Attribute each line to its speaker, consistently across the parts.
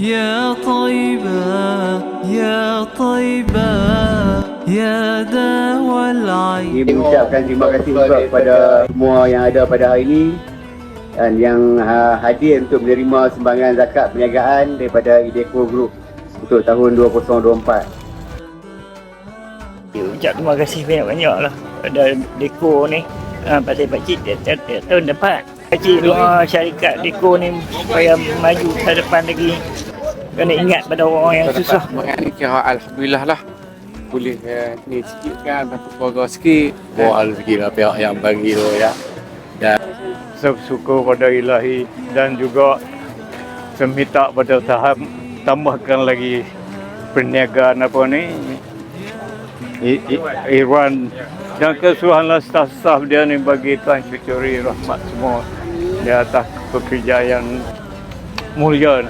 Speaker 1: يا طيبة يا طيبة يا دوا العين
Speaker 2: Ini mengucapkan terima kasih juga kepada semua yang ada pada hari ini dan yang uh, hadir untuk menerima sumbangan zakat perniagaan daripada Ideco Group untuk tahun 2024.
Speaker 3: Ya, ucap terima kasih banyak-banyak lah pada Deko ni ha, pasal pakcik tiap- tiap tahun dapat pakcik doa syarikat Deko ni supaya maju ke depan lagi. Kena ingat pada orang yang susah.
Speaker 4: Semangat ni kira Alhamdulillah lah. Boleh uh, ni sikit kan Bantu keluarga sikit. Bawa rezeki lah pihak yang bagi tu ya. Dan
Speaker 5: bersyukur pada ilahi dan juga seminta pada tahap tambahkan lagi perniagaan apa ni I- I- Irwan dan keseluruhan staf-staf dia ni bagi Tuan Syukuri rahmat semua di atas pekerjaan yang mulia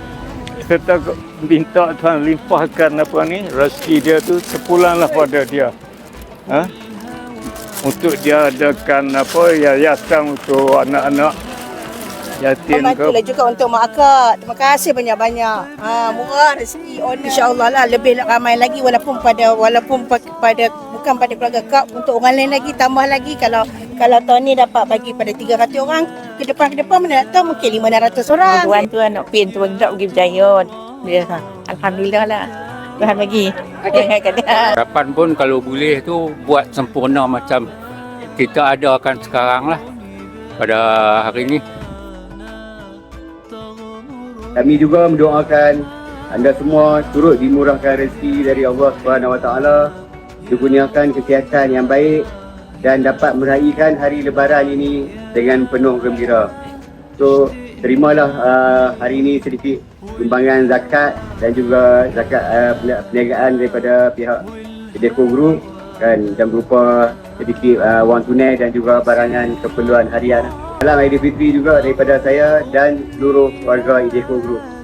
Speaker 5: serta minta Tuhan limpahkan apa ni rezeki dia tu sepulanglah pada dia. Ha? untuk dia adakan apa yayasan untuk anak-anak yatim ke
Speaker 6: Bantulah juga untuk mak akak. Terima kasih banyak-banyak. Ha, murah rezeki honor. InsyaAllah lah lebih ramai lagi walaupun pada walaupun pa- pada bukan pada keluarga kak untuk orang lain lagi tambah lagi kalau kalau tahun ni dapat bagi pada 300 orang ke depan ke depan mana nak tahu mungkin 500 orang.
Speaker 7: Tuan tu anak pin tu tak pergi berjaya. Dia alhamdulillah lah. Tuhan bagi. Kata
Speaker 4: Harapan pun kalau boleh tu Buat sempurna macam Kita adakan sekarang lah Pada hari ni
Speaker 2: Kami juga mendoakan anda semua turut dimurahkan rezeki dari Allah Subhanahu Wa Taala, dikurniakan kesihatan yang baik dan dapat meraihkan hari lebaran ini dengan penuh gembira. So, terimalah uh, hari ini sedikit sumbangan zakat dan juga zakat uh, perniagaan daripada pihak Deco Group kan dan berupa sedikit uh, wang tunai dan juga barangan keperluan harian. Salam Aidilfitri juga daripada saya dan seluruh warga Ideco Group.